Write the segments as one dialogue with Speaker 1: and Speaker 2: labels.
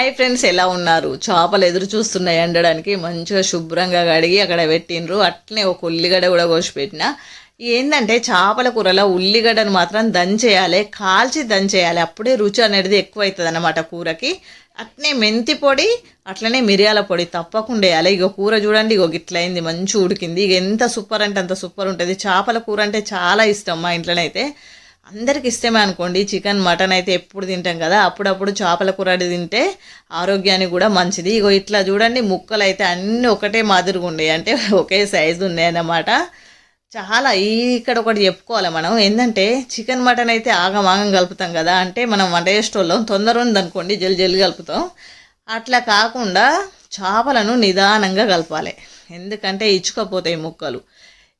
Speaker 1: Hi friends ఎలా ఉన్నారు? చేపలు ఎదురు చూస్తున్నాయి అండడానికి మంచిగా శుభ్రంగా కడిగి అక్కడ పెట్టిండ్రు. అట్లనే ఒక ఉల్లిగడ్డ కూడా కోసి పెట్టిన. ఏంటంటే చేపల కూరలో ఉల్లిగడ్డను మాత్రం దంచేయాలి. కాల్చి దంచేయాలి. అప్పుడే రుచి అనేది ఎక్కువ అవుతుంది అన్నమాట కూరకి. అట్నే మెంతి పొడి అట్లనే మిరియాల పొడి తప్పకుండా వేయాలి. ఇక కూర చూడండి ఇగో గిట్లయింది మంచి ఉడికింది. ఇక ఎంత సూపర్ అంటే అంత సూపర్ ఉంటుంది. చేపల కూర అంటే చాలా ఇష్టం మా ఇంట్లోనైతే. అందరికి ఇష్టమే అనుకోండి. చికెన్ మటన్ అయితే ఎప్పుడు తింటాం కదా అప్పుడప్పుడు చేపల కూర తింటే ఆరోగ్యానికి కూడా మంచిది. ఇగో ఇట్లా చూడండి ముక్కలు అయితే అన్నీ ఒకటే మాదిరిగా ఉన్నాయి. అంటే ఒకే సైజు ఉన్నాయన్నమాట. చాలా ఇక్కడ ఒకటి చెప్పుకోవాలి మనం. ఏంటంటే చికెన్ మటన్ అయితే ఆగమాగం కలుపుతాం కదా. అంటే మనం వంట చేసేటోళ్ళం తొందర ఉందనుకోండి జల్ జల్ కలుపుతాం. అట్లా కాకుండా చేపలను నిదానంగా కలపాలి. ఎందుకంటే ఇచ్చుకపోతాయి ముక్కలు.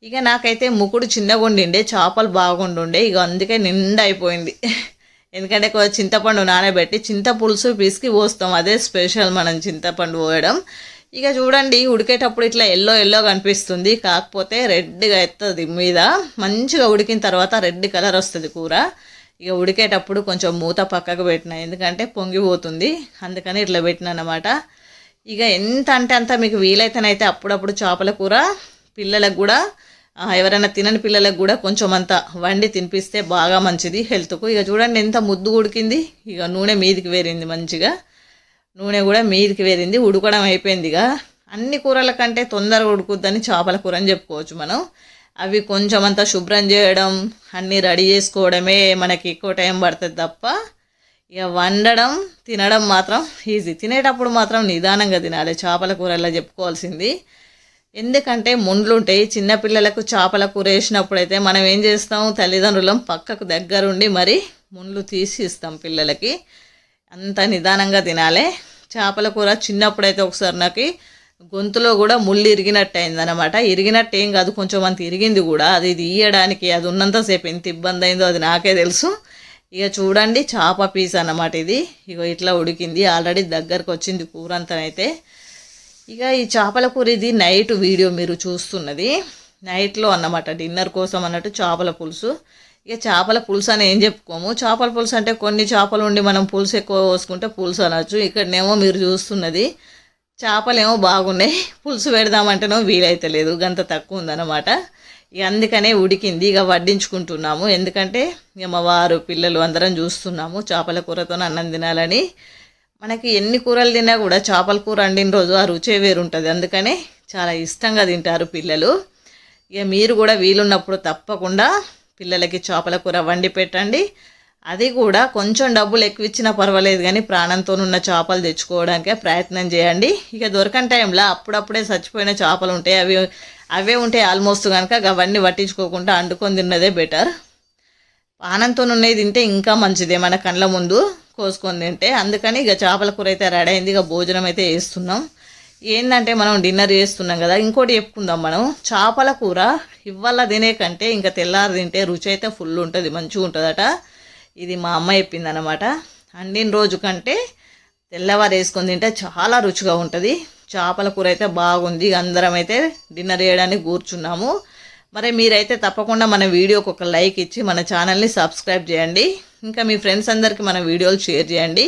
Speaker 1: ఇక నాకైతే ముకుడు చిన్నగా ఉండిండే చేపలు బాగుండుండే. ఇక అందుకే నిండా అయిపోయింది. ఎందుకంటే చింతపండు నానబెట్టి చింత పులుసు పిసికి పోస్తాం. అదే స్పెషల్ మనం చింతపండు పోయడం. ఇక చూడండి ఉడికేటప్పుడు ఇట్లా ఎల్లో ఎల్లో కనిపిస్తుంది. కాకపోతే రెడ్గా ఎత్తుంది మీద. మంచిగా ఉడికిన తర్వాత రెడ్ కలర్ వస్తుంది కూర. ఇక ఉడికేటప్పుడు కొంచెం మూత పక్కకు పెట్టిన. ఎందుకంటే పొంగిపోతుంది అందుకని ఇట్లా పెట్టిన అనమాట ఇక ఎంత అంటే అంత మీకు వీలైతేనైతే అప్పుడప్పుడు చేపల కూర పిల్లలకు కూడా ఎవరైనా తినని పిల్లలకు కూడా కొంచెం అంత వండి తినిపిస్తే బాగా మంచిది హెల్త్కు. ఇక చూడండి ఎంత ముద్దు ఉడికింది. ఇక నూనె మీదికి వేరింది మంచిగా. నూనె కూడా మీదికి వేరింది. ఉడకడం అయిపోయింది ఇక. అన్ని కూరల కంటే తొందరగా ఉడుకుద్దని చేపల కూర అని చెప్పుకోవచ్చు మనం. అవి కొంచెం అంతా శుభ్రం చేయడం అన్నీ రెడీ చేసుకోవడమే మనకి ఎక్కువ టైం పడుతుంది తప్ప ఇక వండడం తినడం మాత్రం ఈజీ. తినేటప్పుడు మాత్రం నిదానంగా తినాలి. చేపల కూరలా చెప్పుకోవాల్సింది. ఎందుకంటే ముండ్లు ఉంటాయి చిన్నపిల్లలకు చేపల కూర వేసినప్పుడు అయితే మనం ఏం చేస్తాం? తల్లిదండ్రులం పక్కకు దగ్గరుండి మరి ముండ్లు తీసి ఇస్తాం పిల్లలకి. అంత నిదానంగా తినాలి. చేపల కూర చిన్నప్పుడైతే ఒకసారి నాకు గొంతులో కూడా ముళ్ళు ఇరిగినట్టు అయిందనమాట ఇరిగినట్టు ఏం కాదు కొంచెం అంత ఇరిగింది కూడా. అది తీయడానికి అది ఉన్నంతసేపు ఎంత ఇబ్బంది అయిందో అది నాకే తెలుసు. ఇక చూడండి చేప పీస్ అన్నమాట ఇది. ఇగో ఇట్లా ఉడికింది. ఆల్రెడీ దగ్గరకు వచ్చింది కూర అంతనైతే. ఇక ఈ చేపల కూర ఇది నైట్ వీడియో మీరు చూస్తున్నది. నైట్లో అన్నమాట డిన్నర్ కోసం అన్నట్టు చేపల పులుసు. ఇక చేపల పులుసు అని ఏం చెప్పుకోము. చేపల పులుసు అంటే కొన్ని చేపలు ఉండి మనం పులుసు ఎక్కువ పోసుకుంటే పులుసు అనొచ్చు. ఇక్కడనేమో మీరు చూస్తున్నది. చేపలేమో బాగున్నాయి. పులుసు పెడదామంటేనో వీలైతలేదు గంత తక్కువ ఉందన్నమాట. ఇక అందుకనే ఉడికింది. ఇక వడ్డించుకుంటున్నాము. ఎందుకంటే ఇక మా వారు పిల్లలు అందరం చూస్తున్నాము. చేపల కూరతో అన్నం తినాలని. మనకి ఎన్ని కూరలు తిన్నా కూడా చేపల కూర వండిన రోజు ఆ రుచే వేరుంటుంది. అందుకనే చాలా ఇష్టంగా తింటారు పిల్లలు. ఇక మీరు కూడా వీలున్నప్పుడు తప్పకుండా పిల్లలకి చేపల కూర వండి పెట్టండి. అది కూడా కొంచెం డబ్బులు ఎక్కువ ఇచ్చినా పర్వాలేదు కానీ ప్రాణంతో ఉన్న చేపలు తెచ్చుకోవడానికే ప్రయత్నం చేయండి. ఇక దొరకని టైంలో అప్పుడప్పుడే చచ్చిపోయిన చేపలు ఉంటాయి అవి అవే ఉంటాయి ఆల్మోస్ట్ కనుక అవన్నీ పట్టించుకోకుండా వండుకొని తిన్నదే బెటర్. పానంతో ఉన్నది తింటే ఇంకా మంచిదే మన కళ్ళ ముందు. కోసుకొని తింటే అందుకని ఇక చేపల కూర అయితే రెడీ అయింది ఇక భోజనం అయితే వేస్తున్నాం ఏంటంటే మనం డిన్నర్ చేస్తున్నాం కదా ఇంకోటి చెప్పుకుందాం మనం. చేపల కూర ఇవాళ తినే కంటే ఇంకా తెల్లారి తింటే రుచి అయితే ఫుల్ ఉంటుంది మంచిగా ఉంటుందట. ఇది మా అమ్మ చెప్పింది అనమాట అండిన రోజు కంటే తెల్లవారు వేసుకొని తింటే చాలా రుచిగా ఉంటుంది. చేపల కూర అయితే బాగుంది ఇక అందరం అయితే డిన్నర్ చేయడానికి కూర్చున్నాము. మరి మీరైతే తప్పకుండా మన వీడియోకి ఒక లైక్ ఇచ్చి మన ఛానల్ని సబ్స్క్రైబ్ చేయండి. ఇంకా మీ ఫ్రెండ్స్ అందరికీ మన వీడియోలు షేర్ చేయండి.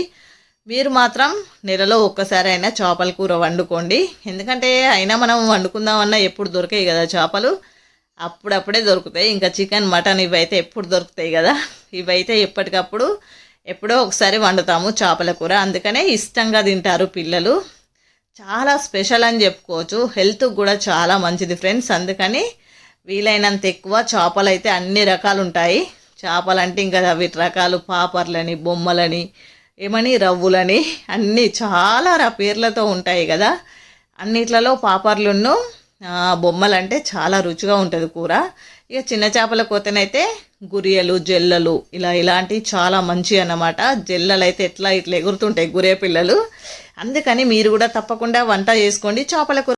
Speaker 1: మీరు మాత్రం నెలలో ఒక్కసారైనా చేపల కూర వండుకోండి. ఎందుకంటే అయినా మనం వండుకుందామన్నా ఎప్పుడు దొరికాయి కదా చేపలు. అప్పుడప్పుడే దొరుకుతాయి. ఇంకా చికెన్ మటన్ ఇవైతే ఎప్పుడు దొరుకుతాయి కదా. ఇవైతే ఎప్పటికప్పుడు ఎప్పుడో ఒకసారి వండుతాము చేపల కూర. అందుకనే ఇష్టంగా తింటారు పిల్లలు. చాలా స్పెషల్ అని చెప్పుకోవచ్చు. హెల్త్కి కూడా చాలా మంచిది ఫ్రెండ్స్ అందుకని వీలైనంత ఎక్కువ చేపలు అయితే అన్ని రకాలు ఉంటాయి. చేపలు అంటే ఇంకా వీటి రకాలు పాపర్లని బొమ్మలని ఏమని రవ్వులని అన్నీ చాలా రా పేర్లతో ఉంటాయి కదా. అన్నిట్లలో పాపర్లును బొమ్మలు అంటే చాలా రుచిగా ఉంటుంది కూర. ఇక చిన్న చేపల కోతనైతే గురియలు జెల్లలు ఇలా ఇలాంటివి చాలా మంచి అన్నమాట. జెల్లలు అయితే ఎట్లా ఇట్లా ఎగురుతుంటాయి గురే పిల్లలు. అందుకని మీరు కూడా తప్పకుండా వంట చేసుకోండి. చేపల కూర